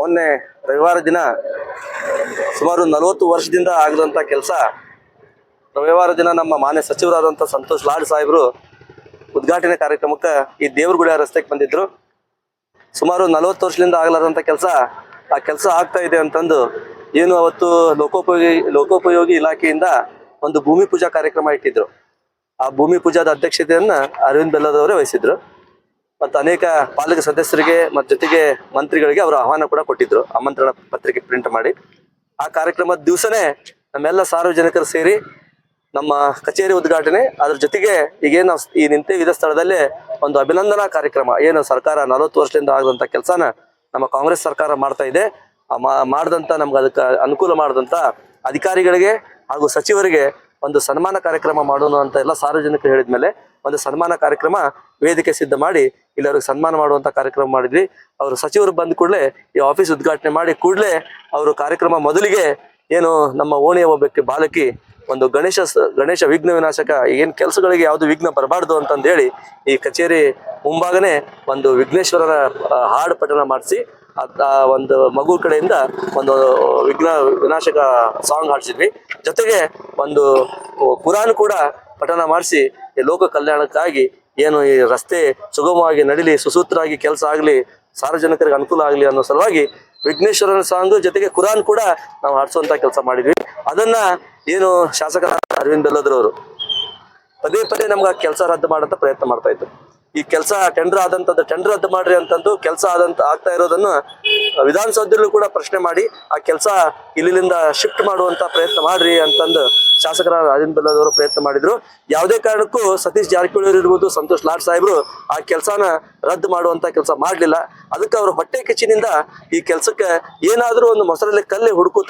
ಮೊನ್ನೆ ರವಿವಾರ ದಿನ ಸುಮಾರು ನಲವತ್ತು ವರ್ಷದಿಂದ ಆಗದಂಥ ಕೆಲಸ, ರವಿವಾರ ದಿನ ನಮ್ಮ ಮಾನ್ಯ ಸಚಿವರಾದಂಥ ಸಂತೋಷ್ ಲಾಡ್ ಸಾಹೇಬರು ಉದ್ಘಾಟನೆ ಕಾರ್ಯಕ್ರಮಕ್ಕೆ ಈ ದೇವ್ರಗುಡಿಯ ರಸ್ತೆಗೆ ಬಂದಿದ್ರು. ಸುಮಾರು ನಲವತ್ತು ವರ್ಷದಿಂದ ಆಗಲಾರಂಥ ಕೆಲಸ, ಆ ಕೆಲಸ ಆಗ್ತಾ ಇದೆ ಅಂತಂದು ಏನು ಅವತ್ತು ಲೋಕೋಪಯೋಗಿ ಲೋಕೋಪಯೋಗಿ ಇಲಾಖೆಯಿಂದ ಒಂದು ಭೂಮಿ ಪೂಜಾ ಕಾರ್ಯಕ್ರಮ ಇಟ್ಟಿದ್ರು. ಆ ಭೂಮಿ ಪೂಜಾದ ಅಧ್ಯಕ್ಷತೆಯನ್ನ ಅರವಿಂದ್ ಬೆಲ್ಲದವರೇ ವಹಿಸಿದ್ರು. ಮತ್ತು ಅನೇಕ ಪಾಲಕ ಸದಸ್ಯರಿಗೆ ಮತ್ತು ಜೊತೆಗೆ ಮಂತ್ರಿಗಳಿಗೆ ಅವರು ಆಹ್ವಾನ ಕೂಡ ಕೊಟ್ಟಿದ್ರು. ಆಮಂತ್ರಣ ಪತ್ರಿಕೆ ಪ್ರಿಂಟ್ ಮಾಡಿ. ಆ ಕಾರ್ಯಕ್ರಮದ ದಿವಸನೇ ನಮ್ಮೆಲ್ಲ ಸಾರ್ವಜನಿಕರು ಸೇರಿ ನಮ್ಮ ಕಚೇರಿ ಉದ್ಘಾಟನೆ. ಅದ್ರ ಜೊತೆಗೆ ಈಗೇನು ನಾವು ಈ ನಿಂತೇವಿದ ಸ್ಥಳದಲ್ಲೇ ಒಂದು ಅಭಿನಂದನಾ ಕಾರ್ಯಕ್ರಮ. ಏನು ಸರ್ಕಾರ ನಲವತ್ತು ವರ್ಷದಿಂದ ಆಗದಂಥ ಕೆಲಸನ ನಮ್ಮ ಕಾಂಗ್ರೆಸ್ ಸರ್ಕಾರ ಮಾಡ್ತಾ ಇದೆ. ಮಾಡ್ದಂಥ ನಮ್ಗೆ ಅದಕ್ಕೆ ಅನುಕೂಲ ಮಾಡಿದಂಥ ಅಧಿಕಾರಿಗಳಿಗೆ ಹಾಗೂ ಸಚಿವರಿಗೆ ಒಂದು ಸನ್ಮಾನ ಕಾರ್ಯಕ್ರಮ ಮಾಡೋಣ ಅಂತ ಎಲ್ಲ ಸಾರ್ವಜನಿಕರು ಹೇಳಿದ್ಮೇಲೆ ಒಂದು ಸನ್ಮಾನ ಕಾರ್ಯಕ್ರಮ ವೇದಿಕೆ ಸಿದ್ಧ ಮಾಡಿ ಇಲ್ಲಿ ಅವ್ರಿಗೆ ಸನ್ಮಾನ ಮಾಡುವಂತ ಕಾರ್ಯಕ್ರಮ ಮಾಡಿದ್ವಿ. ಅವರು ಸಚಿವರು ಬಂದ ಕೂಡಲೇ ಈ ಆಫೀಸ್ ಉದ್ಘಾಟನೆ ಮಾಡಿ ಕೂಡಲೇ ಅವರು ಕಾರ್ಯಕ್ರಮ ಮೊದಲಿಗೆ ಏನು ನಮ್ಮ ಓಣಿಯ ಒಬ್ಬಕ್ಕೆ ಬಾಲಕಿ ಒಂದು ಗಣೇಶ ಗಣೇಶ ವಿಘ್ನ ವಿನಾಶಕ ಏನ್ ಕೆಲಸಗಳಿಗೆ ಯಾವುದು ವಿಘ್ನ ಬರಬಾರ್ದು ಅಂತಂದೇಳಿ ಈ ಕಚೇರಿ ಮುಂಭಾಗನೆ ಒಂದು ವಿಘ್ನೇಶ್ವರರ ಹಾಡು ಪಠಣ ಮಾಡಿಸಿ ಆ ಒಂದು ಮಗು ಕಡೆಯಿಂದ ಒಂದು ವಿಘ್ನ ವಿನಾಶಕ ಸಾಂಗ್ ಹಾಡ್ಸಿದ್ವಿ. ಜೊತೆಗೆ ಒಂದು ಕುರಾನ್ ಕೂಡ ಪಠಣ ಮಾಡಿಸಿ ಈ ಲೋಕ ಕಲ್ಯಾಣಕ್ಕಾಗಿ ಏನು ಈ ರಸ್ತೆ ಸುಗಮವಾಗಿ ನಡಿಲಿ, ಸುಸೂತ್ರವಾಗಿ ಕೆಲಸ ಆಗಲಿ, ಸಾರ್ವಜನಿಕರಿಗೆ ಅನುಕೂಲ ಆಗಲಿ ಅನ್ನೋ ಸಲುವಾಗಿ ವಿಘ್ನೇಶ್ವರನ ಸಾಂಗ್ ಜೊತೆಗೆ ಕುರಾನ್ ಕೂಡ ನಾವು ಹಾಡಿಸುವಂತ ಕೆಲಸ ಮಾಡಿದ್ವಿ. ಅದನ್ನ ಏನು ಶಾಸಕ ಅರವಿಂದ್ ಬೆಲ್ಲದ್ರವರು ಪದೇ ಪದೇ ನಮ್ಗೆ ಆ ಕೆಲಸ ರದ್ದು ಮಾಡಂತ ಪ್ರಯತ್ನ ಮಾಡ್ತಾ ಇದ್ರು. ಈ ಕೆಲಸ ಟೆಂಡರ್ ಆದಂತದ್ದು ಟೆಂಡರ್ ರದ್ದು ಮಾಡ್ರಿ ಅಂತಂದು ಕೆಲಸ ಆದಂತ ಆಗ್ತಾ ಇರೋದನ್ನ ವಿಧಾನಸೌಧದಲ್ಲೂ ಕೂಡ ಪ್ರಶ್ನೆ ಮಾಡಿ ಆ ಕೆಲಸ ಇಲ್ಲಿಂದ ಶಿಫ್ಟ್ ಮಾಡುವಂತ ಪ್ರಯತ್ನ ಮಾಡ್ರಿ ಅಂತಂದು ಶಾಸಕರ ಅರವಿಂದ್ ಬೆಲ್ಲದವರು ಪ್ರಯತ್ನ ಮಾಡಿದ್ರು. ಯಾವುದೇ ಕಾರಣಕ್ಕೂ ಸತೀಶ್ ಜಾರಕಿಹೊಳಿ ಇರ್ಬೋದು, ಸಂತೋಷ್ ಲಾಡ್ ಸಾಹೇಬ್ರು ಆ ಕೆಲಸನ ರದ್ದು ಮಾಡುವಂತ ಕೆಲಸ ಮಾಡಲಿಲ್ಲ. ಅದಕ್ಕೆ ಅವರು ಹೊಟ್ಟೆ ಕಿಚ್ಚಿನಿಂದ ಈ ಕೆಲಸಕ್ಕೆ ಏನಾದರೂ ಒಂದು ಮೊಸರಲ್ಲಿ ಕಲ್ಲಿ ಹುಡುಕೋ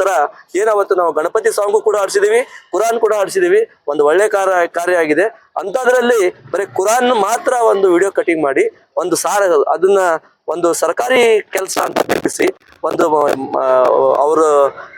ಏನಾವತ್ತು ನಾವು ಗಣಪತಿ ಸಾಂಗು ಕೂಡ ಆಡಿಸಿದೀವಿ ಕುರಾನ್ ಕೂಡ ಆಡಿಸಿದೀವಿ ಒಂದು ಒಳ್ಳೆ ಕಾರ್ಯ ಕಾರ್ಯ ಆಗಿದೆ. ಅಂಥದ್ರಲ್ಲಿ ಬರೀ ಕುರಾನ್ ಮಾತ್ರ ಒಂದು ವಿಡಿಯೋ ಕಟಿಂಗ್ ಮಾಡಿ, ಒಂದು ಸಾರ, ಅದನ್ನ ಒಂದು ಸರ್ಕಾರಿ ಕೆಲಸ ಅಂತ ಕಲ್ಪಿಸಿ ಒಂದು ಅವರ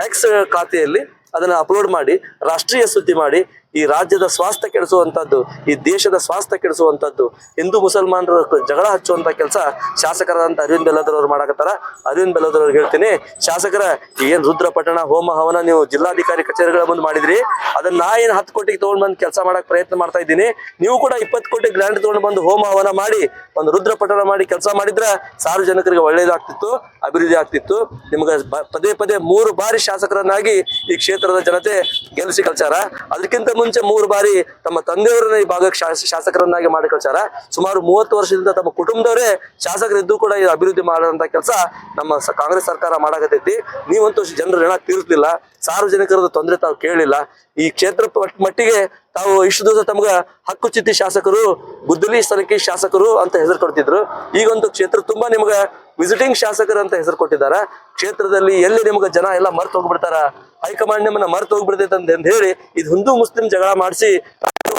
ಎಕ್ಸ್ ಖಾತೆಯಲ್ಲಿ ಅದನ್ನ ಅಪ್ಲೋಡ್ ಮಾಡಿ ರಾಷ್ಟ್ರೀಯ ಸುದ್ದಿ ಮಾಡಿ ಈ ರಾಜ್ಯದ ಸ್ವಾಸ್ಥ್ಯ ಕೆಡಿಸುವಂತದ್ದು ಈ ದೇಶದ ಸ್ವಾಸ್ಥ್ಯ ಕೆಡಿಸುವಂತದ್ದು ಹಿಂದೂ ಮುಸಲ್ಮಾನರ ಜಗಳ ಹಚ್ಚುವಂತ ಕೆಲಸ ಶಾಸಕರಾದಂತ ಅರವಿಂದ್ ಬೆಲ್ಲದರವ್ರು ಮಾಡಕತ್ತಾರ. ಅರವಿಂದ್ ಬೆಲ್ಲದ್ರವ್ರಿಗೆ ಹೇಳ್ತೀನಿ, ಶಾಸಕರ ಏನು ರುದ್ರ ಪಟ್ಟಣ, ಹೋಮ, ಹವನ ನೀವು ಜಿಲ್ಲಾಧಿಕಾರಿ ಕಚೇರಿಗಳ ಮುಂದೆ ಮಾಡಿದ್ರಿ, ಅದನ್ನ ನಾ ಏನು ಹತ್ತು ಕೋಟಿಗೆ ತಗೊಂಡ್ ಬಂದು ಕೆಲಸ ಮಾಡಕ್ ಪ್ರಯತ್ನ ಮಾಡ್ತಾ ಇದ್ದೀನಿ. ನೀವು ಕೂಡ ಇಪ್ಪತ್ತು ಕೋಟಿ ಗ್ರ್ಯಾಂಡ್ ತಗೊಂಡು ಬಂದು ಹೋಮ, ಹವನ ಮಾಡಿ, ಒಂದು ರುದ್ರ ಪಟ್ಟಣ ಮಾಡಿ ಕೆಲಸ ಮಾಡಿದ್ರೆ ಸಾರ್ವಜನಿಕರಿಗೆ ಒಳ್ಳೇದಾಗ್ತಿತ್ತು, ಅಭಿವೃದ್ಧಿ ಆಗ್ತಿತ್ತು. ನಿಮ್ಗೆ ಪದೇ ಪದೇ ಮೂರು ಬಾರಿ ಶಾಸಕರನ್ನಾಗಿ ಈ ಕ್ಷೇತ್ರದ ಜನತೆ ಗೆಲ್ಲಿಸಿ ಕಲ್ಚಾರ ಅದಕ್ಕಿಂತ ಮುಂಚೆ ಮೂರು ಬಾರಿ ತಮ್ಮ ತಂದೆಯವರನ್ನ ಈ ಭಾಗಕ್ಕೆ ಶಾಸ- ಶಾಸಕರನ್ನಾಗಿ ಮಾಡಿ ಕಳ್ಸಾರ ಸುಮಾರು ಮೂವತ್ತು ವರ್ಷದಿಂದ ತಮ್ಮ ಕುಟುಂಬದವರೇ ಶಾಸಕರಿದ್ದು ಕೂಡ ಈ ಅಭಿವೃದ್ಧಿ ಮಾಡುವಂತ ಕೆಲಸ ನಮ್ಮ ಕಾಂಗ್ರೆಸ್ ಸರ್ಕಾರ ಮಾಡಾಕತೈತಿ ನೀವಂತೂ ಜನರ ಜನ ತೀರಿಸ್ಲಿಲ್ಲ. ಸಾರ್ವಜನಿಕರದ ತೊಂದರೆ ತಾವು ಕೇಳಿಲ್ಲ. ಈ ಕ್ಷೇತ್ರ ಮಟ್ಟಿಗೆ ತಾವು ಇಷ್ಟು ದಿವಸ ತಮ್ಗ ಹಕ್ಕು ಚಿತ್ತಿ ಶಾಸಕರು, ಗುದ್ದಲಿ ಸ್ಥಳಕ್ಕೆ ಶಾಸಕರು ಅಂತ ಹೆಸರು ಕೊಡ್ತಿದ್ರು. ಈಗೊಂದು ಕ್ಷೇತ್ರ ತುಂಬಾ ನಿಮ್ಗ ವಿಸಿಟಿಂಗ್ ಶಾಸಕರು ಅಂತ ಹೆಸರು ಕೊಟ್ಟಿದ್ದಾರೆ. ಕ್ಷೇತ್ರದಲ್ಲಿ ಎಲ್ಲಿ ನಿಮ್ಗೆ ಜನ ಎಲ್ಲ ಮರ್ತು ಹೋಗ್ಬಿಡ್ತಾರ? ಹೈಕಮಾಂಡ್ ನಿಮ್ಮನ್ನ ಮರ್ತು ಹೋಗ್ಬಿಡ್ತೈತೆ ಅಂತ ಹೇಳಿ ಇದು ಹಿಂದೂ ಮುಸ್ಲಿಂ ಜಗಳ ಮಾಡಿಸಿ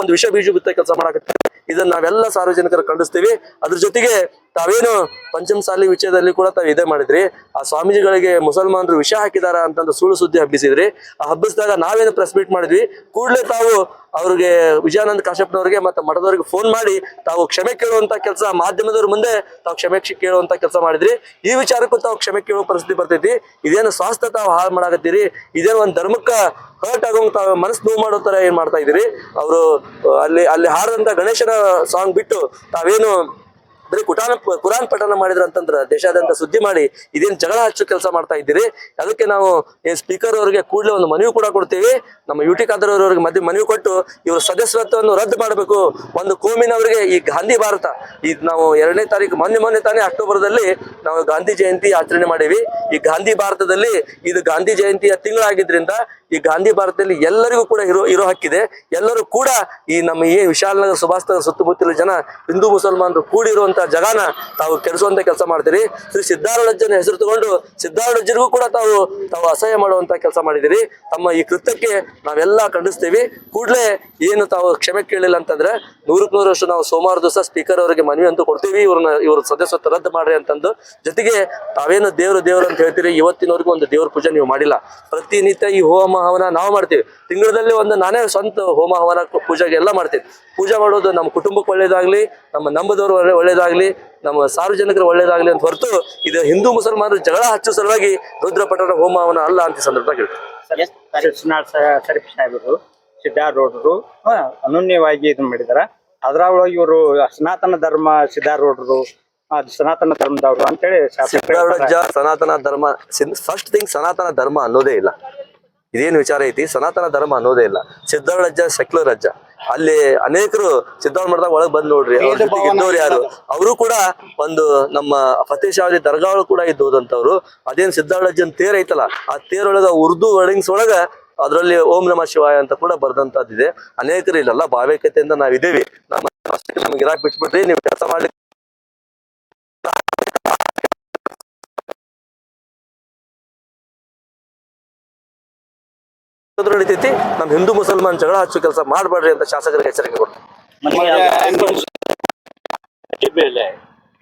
ಒಂದು ವಿಷ ಬೀಜ ಬಿತ್ತ ಕೆಲಸ ಮಾಡಕತ್ತೆ ಇದನ್ನ ನಾವೆಲ್ಲ ಸಾರ್ವಜನಿಕರು ಖಂಡಿಸ್ತೀವಿ. ಅದ್ರ ಜೊತೆಗೆ ತಾವೇನು ಪಂಚಮಸಾಲಿ ವಿಷಯದಲ್ಲಿ ಕೂಡ ತಾವು ಇದೇ ಮಾಡಿದ್ರಿ. ಆ ಸ್ವಾಮೀಜಿಗಳಿಗೆ ಮುಸಲ್ಮಾನರು ವಿಷ ಹಾಕಿದಾರ ಅಂತಂದು ಸುಳ್ಳು ಸುದ್ದಿ ಹಬ್ಬಿಸಿದ್ರಿ. ಆ ಹಬ್ಬಿಸಿದಾಗ ನಾವೇನು ಪ್ರೆಸ್ ಮೀಟ್ ಮಾಡಿದ್ವಿ. ಕೂಡಲೇ ತಾವು ಅವ್ರಿಗೆ ವಿಜಯಾನಂದ ಕಾಶ್ಯಪ್ನವ್ರಿಗೆ ಮತ್ತೆ ಮಠದವ್ರಿಗೆ ಫೋನ್ ಮಾಡಿ ತಾವು ಕ್ಷಮೆ ಕೇಳುವಂತ ಕೆಲಸ ಮಾಧ್ಯಮದವ್ರ ಮುಂದೆ ತಾವು ಕ್ಷಮೆ ಕ್ಷ- ಕೇಳುವಂತ ಕೆಲಸ ಮಾಡಿದ್ರಿ. ಈ ವಿಚಾರಕ್ಕೂ ತಾವು ಕ್ಷಮೆ ಕೇಳುವ ಪರಿಸ್ಥಿತಿ ಬರ್ತೈತಿ. ಇದೇನು ಸ್ವಾಸ್ಥ್ಯ ತಾವು ಹಾಳು ಮಾಡಾಕತ್ತೀರಿ. ಇದೇನು ಒಂದು ಧರ್ಮಕ್ಕ ಹರ್ಟ್ ಆಗೋಂಗ್ ತಾವು ಮನಸ್ಸು ನೋವು ಮಾಡೋ ತರ ಏನ್ ಮಾಡ್ತಾ ಇದೀರಿ ಅವರು, ಅಲ್ಲಿ ಅಲ್ಲಿ ಹಾಡದಂತ ಗಣೇಶನ ಸಾಂಗ್ ಬಿಟ್ಟು ತಾವೇನು ಬರೀ ಕುಟಾನ ಕುರಾನ್ ಪಠನ ಮಾಡಿದ್ರ ಅಂತಂದ್ರ ದೇಶಾದ್ಯಂತ ಸುದ್ದಿ ಮಾಡಿ ಇದೇನ್ ಜಗಳ ಹಚ್ಚು ಕೆಲಸ ಮಾಡ್ತಾ ಇದ್ದೀರಿ? ಅದಕ್ಕೆ ನಾವು ಸ್ಪೀಕರ್ ಅವರಿಗೆ ಕೂಡಲೇ ಒಂದು ಮನವಿ ಕೂಡ ಕೊಡ್ತೀವಿ. ನಮ್ಮ ಯು ಟಿ ಮಧ್ಯೆ ಮನವಿ ಕೊಟ್ಟು ಇವರು ಸದಸ್ಯತ್ವವನ್ನು ರದ್ದು ಮಾಡಬೇಕು. ಒಂದು ಕೋಮಿನವರಿಗೆ ಈ ಗಾಂಧಿ ಭಾರತ. ಇದು ನಾವು ಎರಡನೇ ತಾರೀಕು ಮೊನ್ನೆ ಮೊನ್ನೆ ತಾನೇ ಅಕ್ಟೋಬರ್ದಲ್ಲಿ ನಾವು ಗಾಂಧಿ ಜಯಂತಿ ಆಚರಣೆ ಮಾಡೀವಿ. ಈ ಗಾಂಧಿ ಭಾರತದಲ್ಲಿ ಇದು ಗಾಂಧಿ ಜಯಂತಿಯ ತಿಂಗಳಾಗಿದ್ರಿಂದ ಈ ಗಾಂಧಿ ಭಾರತದಲ್ಲಿ ಎಲ್ಲರಿಗೂ ಕೂಡ ಇರೋ ಇರೋ ಹಕ್ಕಿದೆ. ಎಲ್ಲರೂ ಕೂಡ ಈ ನಮ್ಮ ಈ ವಿಶಾಲನಗರ ಸುಭಾಷ್ ಸುತ್ತಮುತ್ತಲ ಜನ, ಹಿಂದೂ ಮುಸಲ್ಮಾನರು ಕೂಡಿರುವಂತಹ ಜಗಾನ ತಾವು ಕೆಡಿಸುವಂತ ಕೆಲಸ ಮಾಡ್ತೀರಿ. ಶ್ರೀ ಸಿದ್ಧಾರೂಢಜ್ಜನ ಹೆಸರು ತಗೊಂಡು ಸಿದ್ಧಾರೂಢಜ್ಜರಿಗೂ ಕೂಡ ತಾವು ತಾವು ಅಸಹ್ಯ ಮಾಡುವಂತ ಕೆಲಸ ಮಾಡಿದಿರಿ ತಮ್ಮ ಈ ಕೃತ್ಯಕ್ಕೆ ನಾವೆಲ್ಲ ಖಂಡಿಸ್ತೀವಿ. ಕೂಡಲೇ ಏನು ತಾವು ಕ್ಷಮೆ ಕೇಳಿಲ್ಲ ಅಂತಂದ್ರೆ ನೂರಕ್ಕೆ ನೂರಷ್ಟು ನಾವು ಸೋಮವಾರ ದಿವಸ ಸ್ಪೀಕರ್ ಅವರಿಗೆ ಮನವಿ ಅಂತೂ ಕೊಡ್ತೀವಿ. ಇವ್ರನ್ನ, ಇವ್ರ ಸದಸ್ಯತ್ವ ರದ್ದು ಮಾಡ್ರಿ ಅಂತಂದು. ಜೊತೆಗೆ ತಾವೇನು ದೇವರು ದೇವರು ಅಂತ ಹೇಳ್ತೀರಿ, ಇವತ್ತಿನವರೆಗೂ ಒಂದು ದೇವ್ರ ಪೂಜೆ ನೀವು ಮಾಡಿಲ್ಲ. ಪ್ರತಿನಿತ್ಯ ಈ ಹೋಮ ಹವನ ನಾವು ಮಾಡ್ತೀವಿ. ತಿಂಗಳಲ್ಲಿ ಒಂದು ನಾನೇ ಸ್ವಂತ ಹೋಮ ಹವನ ಪೂಜೆಗೆ ಎಲ್ಲ ಮಾಡ್ತೀನಿ ಪೂಜೆ ಮಾಡೋದು ನಮ್ಮ ಕುಟುಂಬಕ್ಕೆ ಒಳ್ಳೇದಾಗ್ಲಿ ನಮ್ಮ ನಂಬದವರು ಒಳ್ಳೇದಾಗಲಿ ನಮ್ಮ ಸಾರ್ವಜನಿಕರು ಒಳ್ಳೇದಾಗಲಿ ಅಂತ ಹೊರತು ಇದು ಹಿಂದೂ ಮುಸಲ್ಮಾನರು ಜಗಳ ಹಚ್ಚೋ ಸಲುವಾಗಿ ರುದ್ರಪಟ್ಟಣ ಹೋಮ ಹವನ ಅಲ್ಲ ಅಂತ ಸಂದರ್ಭದಾಗ ಶರೀಫ್ ಸಾಹೇಬರು. ಸಿದ್ಧಾರೂಢರು ಅನನ್ಯವಾಗಿ ಇದನ್ನ ಮಾಡಿದಾರ. ಅದ್ರೊಳಗೆ ಇವರು ಸನಾತನ ಧರ್ಮ ಸಿದ್ಧಾರೂಢರು ಸನಾತನ ಧರ್ಮದವರು ಅಂತೇಳಿ ಸನಾತನ ಧರ್ಮ ಫಸ್ಟ್ ಥಿಂಗ್ ಸನಾತನ ಧರ್ಮ ಅನ್ನೋದೇ ಇಲ್ಲ. ಇದೇನು ವಿಚಾರ ಐತಿ? ಸನಾತನ ಧರ್ಮ ಅನ್ನೋದೇ ಇಲ್ಲ. ಸಿದ್ಧಾರೂಢಜ್ಜ ಸೆಕ್ಯುಲರ್ ಅಜ್ಜ ಅಲ್ಲಿ ಅನೇಕರು ಸಿದ್ಧಾರ್ಥ ಮಠದಾಗ ಒಳಗ್ ಬಂದ್ ನೋಡ್ರಿ. ಅವ್ರ ಜೊತೆಗೆ ಇದ್ದವ್ರು ಯಾರು? ಅವರು ಕೂಡ ಒಂದು ನಮ್ಮ ಫತೇಶಾವಲಿ ದರ್ಗಾಳು ಕೂಡ ಇದ್ದು ಹೋದಂತವ್ರು ಅದೇನ್ ಸಿದ್ಧಾರೂಢಜ್ಜನ್ ತೇರ್ ಐತಲ್ಲ ಆ ತೇರೊಳಗ ಉರ್ದು ವರ್ಡಿಂಗ್ಸ್ ಒಳಗ ಅದರಲ್ಲಿ ಓಂ ನಮ ಶಿವಾಯ ಅಂತ ಕೂಡ ಬರ್ದಂತದ್ದಿದೆ ಅನೇಕರು ಇಲ್ಲಲ್ಲ ಭಾವೈಕ್ಯತೆಯಿಂದ ನಾವಿದ್ದೇವೆ. ನಮ್ಮ ಅಷ್ಟಕ್ಕೆ ನಮ್ಗೆ ಇರಾಕ್ ಬಿಟ್ಬಿಟ್ರಿ ನೀವು ಕೆಲಸ ಮಾಡ್ಲಿಕ್ಕೆ ನಡೀತೈತಿ. ನಮ್ಮ ಹಿಂದೂ ಮುಸಲ್ಮಾನ್ ಜಗಳ ಹಚ್ಚೋ ಕೆಲಸ ಮಾಡಬೇಡ್ರಿ ಅಂತ ಶಾಸಕರಿಗೆ ಎಚ್ಚರಿಕೆ ಕೊಡ್ತಾರೆ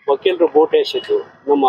ವಕೀಲರು ಬೋಟ್ ಎಸೆದು ನಮ್ಮ